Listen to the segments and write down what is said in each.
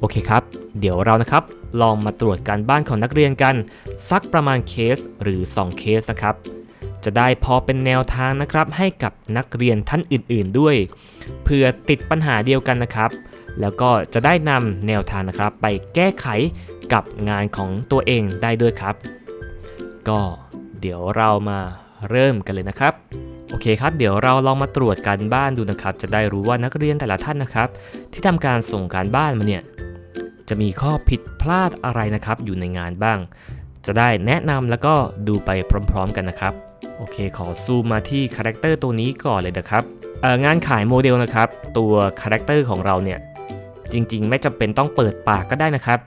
โอเคครับ เดี๋ยวเรานะครับลองมาตรวจการบ้านของนักเรียนกัน สักประมาณเคสหรือ 2 เคสนะครับ จะได้พอเป็นแนวทางนะครับให้กับนักเรียนท่านอื่นๆด้วย เพื่อติดปัญหาเดียวกันนะครับ แล้วก็จะได้นำแนวทางนะครับ ไปแก้ไขกับงานของตัวเองได้ด้วยครับ ก็เดี๋ยวเรามาเริ่มกันเลยนะครับโอเคครับ เดี๋ยวเราลองมาตรวจการบ้านดูนะครับ จะได้รู้ว่านักเรียนแต่ละท่านนะครับ ที่ทำการส่งการบ้านมาเนี่ย จะมีข้อผิดพลาดอะไรนะครับ อยู่ในงานบ้าง จะได้แนะนำแล้วก็ดูไปพร้อมๆกันนะครับ โอเคขอซูมมาที่คาแรคเตอร์ตัวนี้ก่อนเลยนะครับงานขายโมเดลนะครับ ตัวคาแรคเตอร์ของเราเนี่ย จริงๆ ไม่จำเป็นต้องเปิดปากก็ได้นะครับ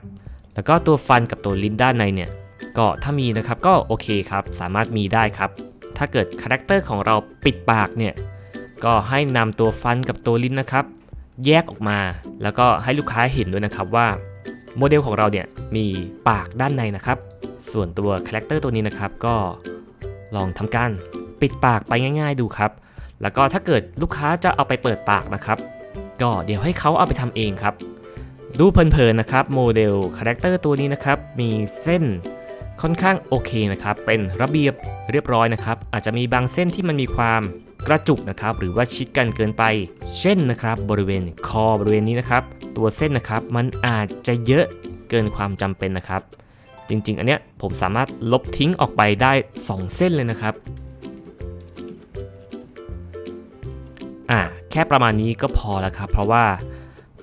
แล้วก็ตัวฟันกับตัวลิ้นด้านในเนี่ย ก็ถ้ามีนะครับก็โอเคครับ สามารถมีได้ครับ ถ้าเกิดคาแรคเตอร์ของเราปิดปากเนี่ย ก็ให้นำตัวฟันกับตัวลิ้นนะครับ แยกออกมา แล้วก็ให้ลูกค้าเห็นด้วยนะครับว่า โมเดลของเราเนี่ยมีปากด้านในนะครับ ส่วนตัวคาแรคเตอร์ตัวนี้นะครับก็ลองทำการปิดปากไปง่าย ๆ ดูครับ แล้วก็ถ้าเกิดลูกค้าจะเอาไปเปิดปากนะครับ ก็เดี๋ยวให้เขาเอาไปทำเองครับ ดูเพลินๆนะครับโมเดลคาแรคเตอร์ตัวนี้นะครับมีเส้นค่อนข้างโอเคนะครับ เป็นระเบียบเรียบร้อยนะครับ อาจจะมีบางเส้นที่มันมีความกระจุกนะครับ หรือว่าชิดกันเกินไป เช่นนะครับ บริเวณคอบริเวณนี้นะครับ ตัวเส้นนะครับมันอาจจะเยอะเกินความจำเป็นนะครับ จริงๆ อันเนี้ยผมสามารถลบทิ้งออกไปได้ 2 เส้นเลยนะครับอ่าแค่ประมาณนี้ก็พอแล้วครับ เพราะว่า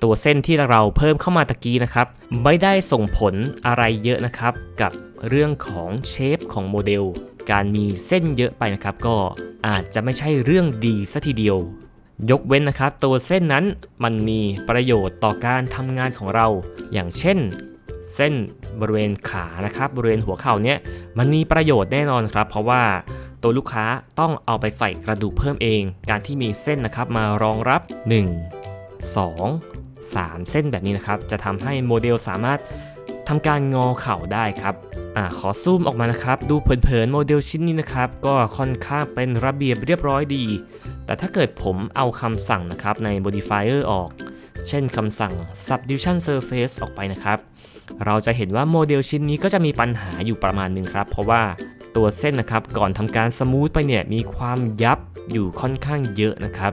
ตัวเส้นที่เราเพิ่มเข้ามาตะกี้นะครับ ไม่ได้ส่งผลอะไรเยอะนะครับ กับเรื่องของเชฟของโมเดล การมีเส้นเยอะไปนะครับ ก็อาจจะไม่ใช่เรื่องดีซะทีเดียว ยกเว้นนะครับ ตัวเส้นนั้นมันมีประโยชน์ต่อการทำงานของเรา อย่างเช่น เส้นบริเวณขานะครับ บริเวณหัวเข่าเนี่ยมันมีประโยชน์แน่นอนครับ เพราะว่าตัวลูกค้าต้องเอาไปใส่กระดูกเพิ่มเอง การที่มีเส้นนะครับมารองรับ 1 2 3 เส้นแบบนี้นะครับ จะทำให้โมเดลสามารถทำการงอเข่าได้ครับ อ่าขอซูมออกมานะครับ ดูเพลินๆโมเดลชิ้นนี้นะครับ ก็ค่อนข้างเป็นระเบียบเรียบร้อยดี แต่ถ้าเกิดผมเอาคำสั่งนะครับใน modifier ออก เช่นคำสั่ง subdivision surface ออกไปนะครับ เราจะเห็นว่าโมเดลชิ้นนี้ก็จะมีปัญหาอยู่ประมาณหนึงครับ เพราะว่าตัวเส้นนะครับก่อนทำการสมูทไปเนี่ยมีความยับอยู่ค่อนข้างเยอะนะครับ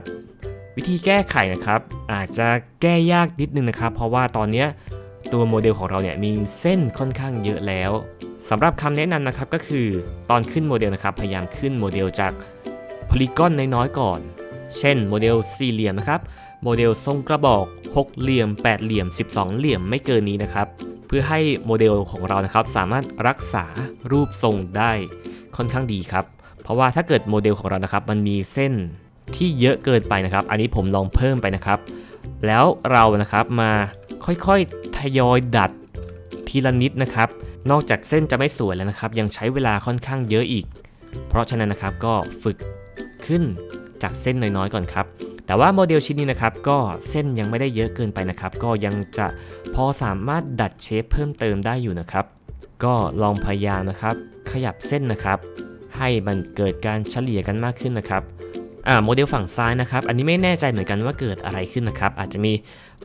วิธีแก้ไขนะครับ อาจจะแก้ยากนิดนึงนะครับ เพราะว่าตอนเนี้ย ตัวโมเดลของเราเนี่ยมีเส้นค่อนข้างเยอะแล้วสำหรับคำแนะนำนะครับก็คือตอนขึ้นโมเดลนะครับพยายามขึ้นโมเดลจากโพลีกอนน้อยๆก่อน เช่นโมเดลสี่เหลี่ยมนะครับโมเดลทรงกระบอก 6 เหลี่ยม 8 เหลี่ยม 12 เหลี่ยมไม่เกินนี้นะครับ เพื่อให้โมเดลของเรานะครับสามารถรักษารูปทรงได้ค่อนข้างดีครับ เพราะว่าถ้าเกิดโมเดลของเรานะครับมันมีเส้นที่เยอะเกินไปนะครับ อันนี้ผมลองเพิ่มไปนะครับ แล้วเรานะครับมาค่อยๆทยอยดัดทีละนิดนะครับ นอกจากเส้นจะไม่สวยแล้วนะครับ ยังใช้เวลาค่อนข้างเยอะอีก เพราะฉะนั้นนะครับก็ฝึกขึ้นจากเส้นน้อยๆก่อนครับ แต่ว่าโมเดลชิ้นนี้นะครับก็เส้นยังไม่ได้เยอะเกินไปนะครับ ก็ยังจะพอสามารถดัดเชฟเพิ่มเติมได้อยู่นะครับ ก็ลองพยายามนะครับ ขยับเส้นนะครับ ให้มันเกิดการเฉลี่ยกันมากขึ้นนะครับ โมเดลฝั่งซ้ายนะครับ อันนี้ไม่แน่ใจเหมือนกันว่าเกิดอะไรขึ้นนะครับ อาจจะมี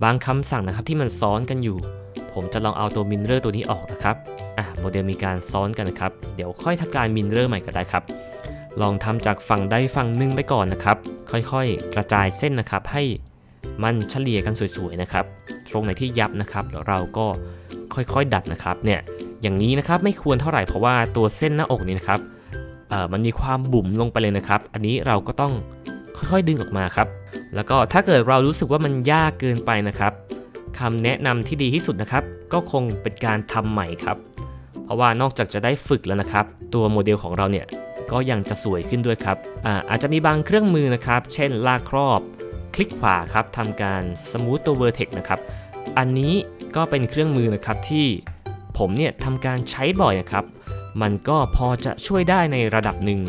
บางคำสั่งนะครับที่มันซ้อนกันอยู่ ผมจะลองเอาตัวมินเรอร์ตัวนี้ออกนะครับอ่าโมเดลมีการซ้อนกันนะครับ เดี๋ยวค่อยทำการมินเรอร์ใหม่ก็ได้ครับ ลองทำจากฝั่งใดฝั่งหนึ่งไปก่อนนะครับ ค่อยๆ กระจายเส้นนะครับให้มันเฉลี่ยกันสวยๆนะครับ ตรงไหนที่ยับนะครับเราก็ค่อยๆดัดนะครับ เนี่ย อย่างนี้นะครับไม่ควรเท่าไหร่เพราะว่าตัวเส้นหน้าอกนี้นะครับ มันมีความบุ๋มลงไปเลยนะครับ อันนี้เราก็ต้องค่อยๆดึงออกมาครับ แล้วก็ถ้าเกิดเรารู้สึกว่ามันยากเกินไปนะครับคำแนะนำที่ดีที่สุดนะครับ ก็คงเป็นการทำใหม่ครับ เพราะว่านอกจากจะได้ฝึกแล้วนะครับ ตัวโมเดลของเราเนี่ยก็ยังจะสวยขึ้นด้วยครับอาอาจจะมีบางเครื่องมือนะครับ เช่นลากครอบ คลิกขวาครับทำการ smooth ตัว vertex นะครับ อันนี้ก็เป็นเครื่องมือนะครับที่ผมเนี่ยทำการใช้บ่อยนะครับ มันก็พอจะช่วยได้ในระดับหนึ่ง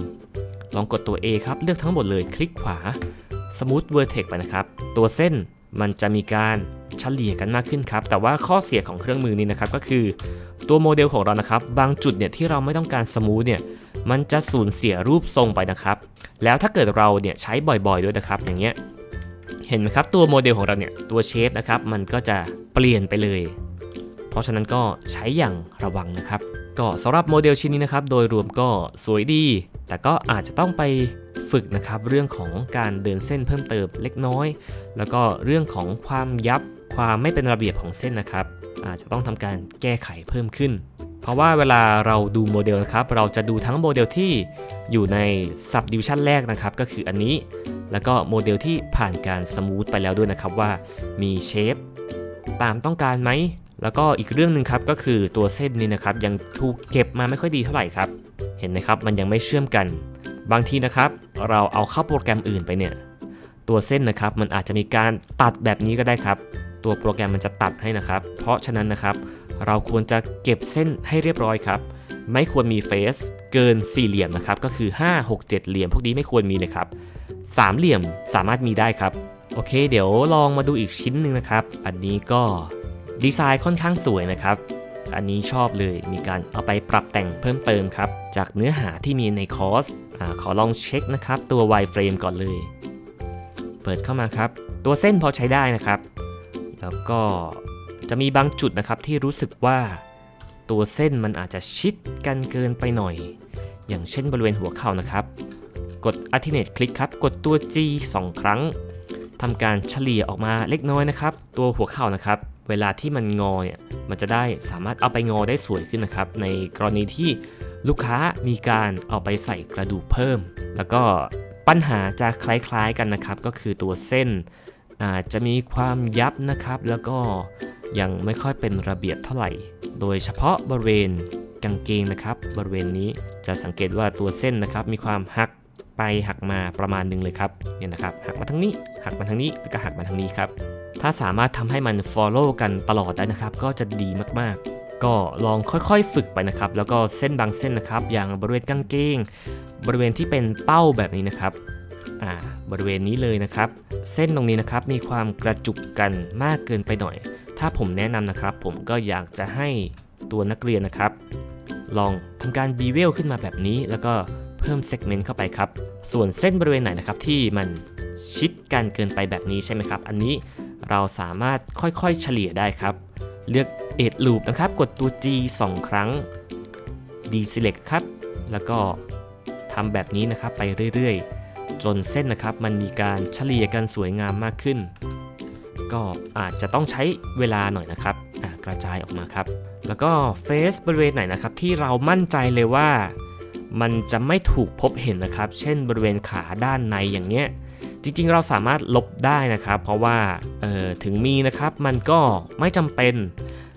ลองกดตัว A ครับ เลือกทั้งหมดเลยคลิกขวา smooth vertex ไปนะครับ ตัวเส้นมันจะมีการเฉลี่ยกันมากขึ้นครับ แต่ว่าข้อเสียของเครื่องมือนี้นะครับก็คือตัวโมเดลของเรานะครับ บางจุดเนี่ยที่เราไม่ต้องการสมูทเนี่ยมันจะสูญเสียรูปทรงไปนะครับ แล้วถ้าเกิดเราเนี่ยใช้บ่อยๆด้วยนะครับ อย่างเงี้ยเห็นไหมครับตัวโมเดลของเราเนี่ยตัวเชฟนะครับมันก็จะเปลี่ยนไปเลย เพราะฉะนั้นก็ใช้อย่างระวังนะครับ ก็สำหรับโมเดลชิ้นนี้นะครับ โดยรวมก็สวยดี แต่ก็อาจจะต้องไปฝึกนะครับ เรื่องของการเดินเส้นเพิ่มเติมเล็กน้อย แล้วก็เรื่องของความยับความไม่เป็นระเบียบของเส้นนะครับ อาจจะต้องทำการแก้ไขเพิ่มขึ้น เพราะว่าเวลาเราดูโมเดลนะครับ เราจะดูทั้งโมเดลที่อยู่ใน subdivision แรกนะครับ ก็คืออันนี้ แล้วก็โมเดลที่ผ่านการสมูทไปแล้วด้วยนะครับว่ามีเชฟตามต้องการไหม แล้วก็อีกเรื่องหนึ่งครับก็คือตัวเส้นนี้นะครับยังถูกเก็บมาไม่ค่อยดีเท่าไหร่ครับ เห็นไหมครับมันยังไม่เชื่อมกัน บางทีนะครับ เราเอาเข้าโปรแกรมอื่นไปเนี่ยตัวเส้นนะครับมันอาจจะมีการตัดแบบนี้ก็ได้ครับ ตัวโปรแกรมมันจะตัดให้นะครับ เพราะฉะนั้นนะครับเราควรจะเก็บเส้นให้เรียบร้อยครับ ไม่ควรมีเฟสเกินสี่เหลี่ยมนะครับก็คือ 5 6 7 เหลี่ยม พวกนี้ไม่ควรมีเลยครับสามเหลี่ยมสามารถมีได้ครับ โอเค เดี๋ยวลองมาดูอีกชิ้นหนึ่งนะครับ อันนี้ก็ ดีไซน์ค่อนข้างสวยนะครับ อันนี้ชอบเลยมีการเอาไปปรับแต่งเพิ่มเติมครับ จากเนื้อหาที่มีในคอร์สอขอลองเช็คนะครับ ตัว wireframe ก่อนเลย เปิดเข้ามาครับ ตัวเส้นพอใช้ได้นะครับ แล้วก็จะมีบางจุดนะครับที่รู้สึกว่า ตัวเส้นมันอาจจะชิดกันเกินไปหน่อย อย่างเช่นบริเวณหัวเข่านะครับ กด alternate คลิกครับ กดตัว G 2 ครั้งทำการเฉลี่ยออกมาเล็กน้อยนะครับ ตัวหัวเข่านะครับ เวลาที่มันงอเนี่ยมันจะได้สามารถเอาไปงอได้สวยขึ้นนะครับ ในกรณีที่ลูกค้ามีการเอาไปใส่กระดูกเพิ่ม แล้วก็ปัญหาจะคล้ายๆกันนะครับ ก็คือตัวเส้นอาจจะมีความยับนะครับ แล้วก็ยังไม่ค่อยเป็นระเบียบเท่าไหร่ โดยเฉพาะบริเวณกางเกงนะครับ บริเวณนี้จะสังเกตว่าตัวเส้นนะครับ มีความหักไปหักมาประมาณหนึ่งเลยครับเนี่ยนะครับหักมาทางนี้หักมาทางนี้แล้วก็หักมาทางนี้ครับ ถ้าสามารถทำให้มัน follow กันตลอดได้นะครับ ก็จะดีมากๆ ก็ลองค่อยๆฝึกไปนะครับ แล้วก็เส้นบางเส้นนะครับ อย่างบริเวณกางเกง บริเวณที่เป็นเป้าแบบนี้นะครับอ่าบริเวณนี้เลยนะครับ เส้นตรงนี้นะครับมีความกระจุกกันมากเกินไปหน่อย ถ้าผมแนะนำนะครับ ผมก็อยากจะให้ตัวนักเรียนนะครับ ลองทำการบีเวลขึ้นมาแบบนี้ แล้วก็เพิ่มเซกเมนต์เข้าไปครับ ส่วนเส้นบริเวณไหนนะครับที่มันชิดกันเกินไปแบบนี้ใช่ไหมครับ อันนี้ เราสามารถค่อยๆเฉลี่ยได้ครับ เลือก Edge Loop นะครับ กดตัว G 2 ครั้ง Deselect ครับ แล้วก็ทำแบบนี้นะครับไปเรื่อยๆ จนเส้นนะครับมันมีการเฉลี่ยกันสวยงามมากขึ้น ก็อาจจะต้องใช้เวลาหน่อยนะครับกระจายออกมาครับ แล้วก็เฟสบริเวณไหนนะครับที่เรามั่นใจเลยว่า มันจะไม่ถูกพบเห็นนะครับ เช่นบริเวณขาด้านในอย่างเนี้ย จริงๆ เราสามารถลบได้นะครับ เพราะว่าถึงมีนะครับมันก็ไม่จำเป็น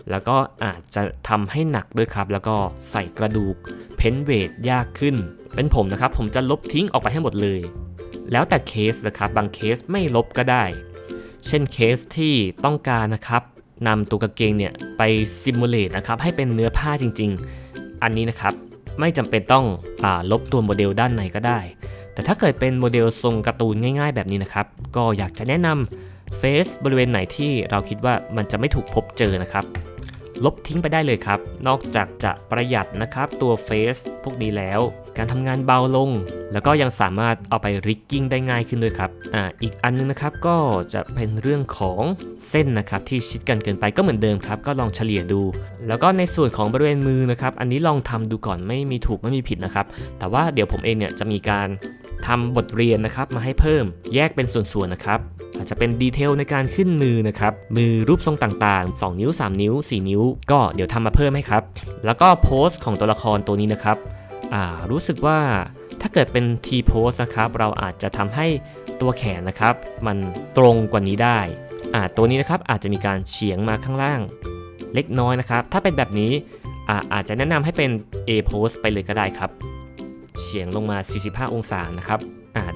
แล้วก็อาจจะทำให้หนักด้วยครับ แล้วก็ใส่กระดูกเพนเวทยากขึ้น เป็นผมนะครับ ผมจะลบทิ้งออกไปให้หมดเลย แล้วแต่เคสนะครับบางเคสไม่ลบก็ได้ เช่นเคสที่ต้องการนะครับนำตัวกางเกงเนี่ยไปซิมูเลตนะครับให้เป็นเนื้อผ้าจริง ๆ อันนี้นะครับไม่จำเป็นต้องอลบตัวโมเดลด้านในก็ได้ แต่ถ้าเกิดเป็นโมเดลทรงการ์ตูนง่าย ๆ แบบนี้นะครับ ก็อยากจะแนะนำเฟซบริเวณไหนที่เราคิดว่ามันจะไม่ถูกพบเจอนะครับ ลบทิ้งไปได้เลยครับ นอกจากจะประหยัดนะครับตัวเฟซพวกนี้แล้ว การทำงานเบาลง แล้วก็ยังสามารถเอาไปริกกิ้งได้ง่ายขึ้นด้วยครับอ่าอีกอันนึงนะครับก็จะเป็นเรื่องของเส้นนะครับที่ชิดกันเกินไปก็เหมือนเดิมครับ ก็ลองเฉลี่ยดู แล้วก็ในส่วนของบริเวณมือนะครับ อันนี้ลองทำดูก่อนไม่มีถูกไม่มีผิดนะครับ แต่ว่าเดี๋ยวผมเองเนี่ยจะมีการ ทำบทเรียนนะครับมาให้เพิ่มแยกเป็นส่วนๆนะครับ อาจจะเป็นดีเทลในการขึ้นมือนะครับ มือรูปทรงต่างๆ 2 นิ้ว 3 นิ้ว 4 นิ้ว ก็เดี๋ยวทำมาเพิ่มให้ครับ แล้วก็โพสของตัวละครตัวนี้นะครับอ่ารู้สึกว่าถ้าเกิดเป็น T pose นะครับ เราอาจจะทำให้ตัวแขนนะครับ มันตรงกว่านี้ได้อ่าตัวนี้นะครับอาจจะมีการเฉียงมาข้างล่าง เล็กน้อยนะครับ ถ้าเป็นแบบนี้อ่าอาจจะแนะนำให้เป็น A pose ไปเลยก็ได้ครับ เฉียงลงมา 45 องศานะครับ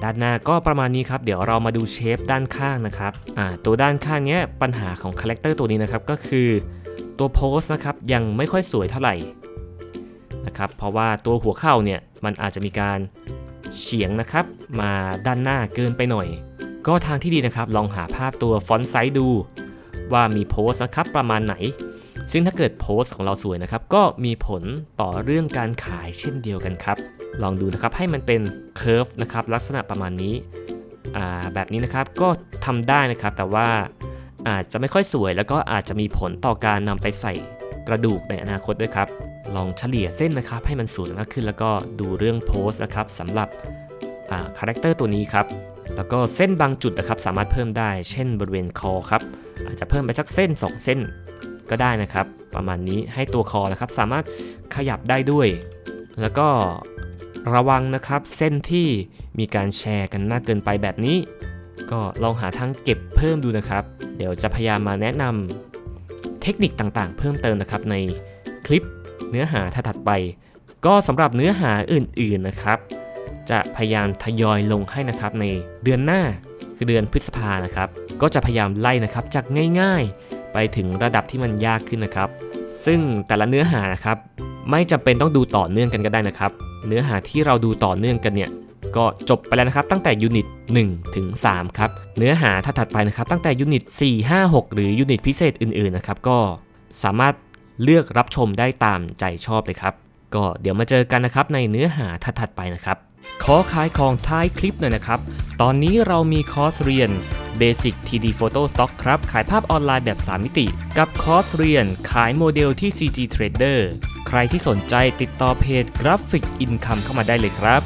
ด้านหน้าก็ประมาณนี้ครับ เดี๋ยวเรามาดูเชฟด้านข้างนะครับตัวด้านข้างเนี้ยปัญหาของคาแรคเตอร์ตัวนี้นะครับก็คือตัวโพสนะครับยังไม่ค่อยสวยเท่าไหร่นะครับเพราะว่าตัวหัวเข่าเนี่ยมันอาจจะมีการเฉียงนะครับมาด้านหน้าเกินไปหน่อย ก็ทางที่ดีนะครับลองหาภาพตัวฟอนต์ไซส์ดู ว่ามีโพสนะครับประมาณไหน ซึ่งถ้าเกิดโพสต์ของเราสวยนะครับก็มีผลต่อเรื่องการขายเช่นเดียวกันครับ ลองดูนะครับให้มันเป็นเคอร์ฟนะครับลักษณะประมาณนี้แบบนี้นะครับก็ทำได้นะครับแต่ว่าอาจจะไม่ค่อยสวย แล้วก็อาจจะมีผลต่อการนำไปใส่กระดูกในอนาคตด้วยครับ ลองเฉลี่ยเส้นนะครับให้มันสวยมากขึ้น แล้วก็ดูเรื่องโพสนะครับสำหรับคาแรคเตอร์ตัวนี้ครับแล้วก็เส้นบางจุดนะครับสามารถเพิ่มได้ เช่น บริเวณคอครับอาจจะเพิ่มไปสักเส้น 2 เส้นก็ได้นะครับ ประมาณนี้ให้ตัวคอนะครับสามารถขยับได้ด้วย แล้วก็ ระวังนะครับเส้นที่มีการแชร์กันมากเกินไปแบบนี้ ก็ลองหาทางเก็บเพิ่มดูนะครับ เดี๋ยวจะพยายามมาแนะนำเทคนิคต่างๆ เพิ่มเติมนะครับในคลิปเนื้อหาถัดไป ก็สำหรับเนื้อหาอื่นๆนะครับ จะพยายามทยอยลงให้นะครับในเดือนหน้าคือเดือนพฤษภานะครับ ก็จะพยายามไล่นะครับจากง่ายๆ ไปถึงระดับที่มันยากขึ้นนะครับ ซึ่งแต่ละเนื้อหานะครับไม่จำเป็นต้องดูต่อเนื่องกันก็ได้นะครับ เนื้อหาที่เราดูต่อเนื่องกันเนี่ยก็จบไปแล้วนะครับตั้งแต่ยูนิต1ถึง3ครับเนื้อหาถ้าถัดไปนะครับตั้งแต่ยูนิต4 5 6 หรือยูนิตพิเศษอื่นๆนะครับก็สามารถเลือกรับชมได้ตามใจชอบเลยครับก็เดี๋ยวมาเจอกันนะครับในเนื้อหาถัดๆไปนะครับ ขอขายของท้ายคลิปหน่อยนะครับ ตอนนี้เรามีคอร์สเรียน Basic 3D Photo Stock ครับ ขายภาพออนไลน์แบบ 3 มิติ กับคอร์สเรียนขายโมเดลที่ CG Trader ใครที่สนใจติดต่อเพจ Graphic Income เข้ามาได้เลยครับ